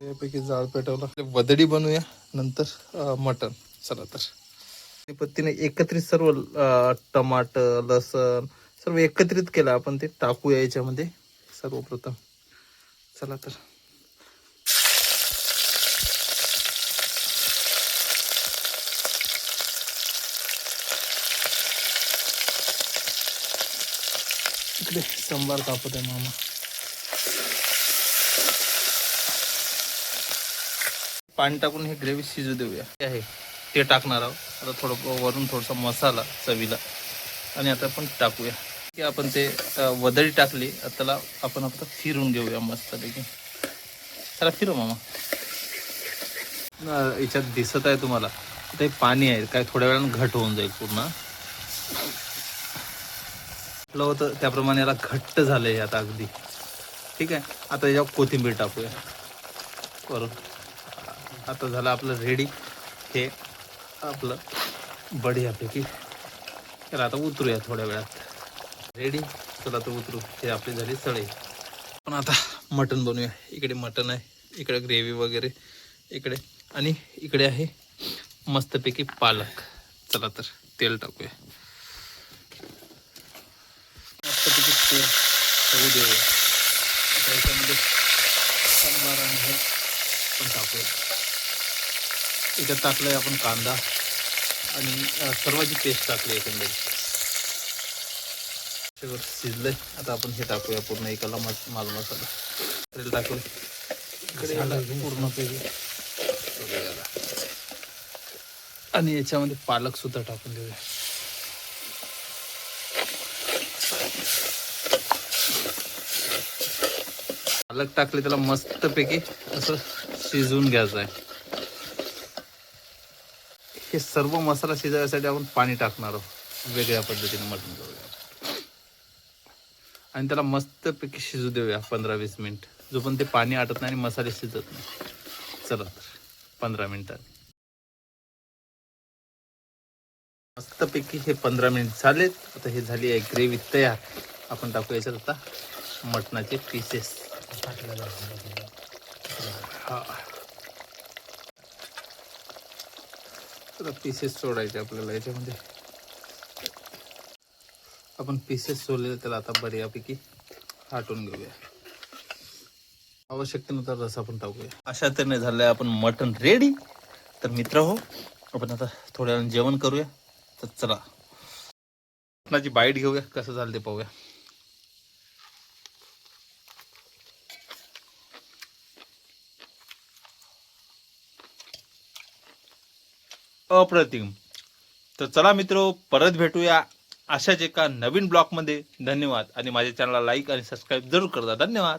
यापैकी जाळ पेटवलं. वदडी बनवूया नंतर मटण. चला तर. पत्तीने पद्धतीने एकत्रित सर्व टमाट लसण सर्व एकत्रित केलं आपण ते टाकूया याच्यामध्ये सर्वप्रथम. चला तर. इकडे संभार कापत आहे मामा. पाणी टाकून हे ग्रेव्ही शिजू देऊया. आहे ते टाकणार आहोत. आता थोडं वरून थोडासा मसाला चवीला. आणि आता आपण टाकूया. की आपण ते वदळी टाकली त्याला आपण आता फिरून घेऊया मस्तपैकी. त्याला फिरू मामा. याच्यात दिसत आहे तुम्हाला. ते पाणी आहे काय थोड्या वेळानं घट होऊन जाईल पूर्ण. आपलं होतं त्याप्रमाणे याला घट्ट झालंय आहे आता अगदी. ठीक आहे? आता याच्यावर कोथिंबीर टाकूया. करू आता झालं आपलं रेडी हे आपलं बढियापैकी तर आता उतरूया थोड्या वेळात. रेडी चला तर उतरू. हे आपली झाली सळे. पण आता मटण बनवूया. इकडे मटण आहे इकडे ग्रेव्ही वगैरे इकडे. आणि इकडे आहे मस्तपैकी पालक. चला तर तेल टाकूया. मस्तपैकी तेल होऊ देऊया. आता याच्यामध्ये सांबार आणि हे पण टाकूया. याच्यात टाकलंय आपण कांदा आणि सर्वाची पेस्ट टाकली एकंदरीत. सगळं शिजलंय. आता आपण हे टाकूया पूर्ण एकाला मस माल मसाला. तेल याला पूर्ण. आणि याच्यामध्ये पालक सुद्धा टाकून देऊया. पालक टाकले त्याला मस्तपैकी असं शिजवून घ्यायचं आहे. हे सर्व मसाला शिजवण्यासाठी आपण पाणी टाकणार आहोत. वेगळ्या पद्धतीने मटण करूया. आणि त्याला मस्तपैकी शिजू देऊया पंधरा वीस मिनिट. जो पण ते पाणी आटत नाही आणि मसाले शिजत नाही. चला तर पंधरा मिनिटात. मस्तपैकी हे पंधरा मिनिट झालेत. आता हे झाली आहे ग्रेव्ही तयार. आपण टाकू याच्यात आता मटणाचे पीसेस हा. तर पीसेस सोडायचे आपल्याला याच्यामध्ये. आपण पीसेस सोडलेले त्याला आता बऱ्यापैकी हाटून घेऊया. आवश्यकतेनुसार रस आपण टाकूया. अशा तऱ्हेने झालंय आपण मटन रेडी तर मित्र हो आपण आता थोड्या वेळाने जेवण करूया. तर चला. मटणाची बाईट घेऊया कसं झालं ते पाहूया. अप्रतिम. तर चला मित्र परत भेटूया अशाच एका नवीन ब्लॉगमध्ये. धन्यवाद. आणि माझ्या चॅनलला लाईक आणि सबस्क्राईब जरूर करता. धन्यवाद.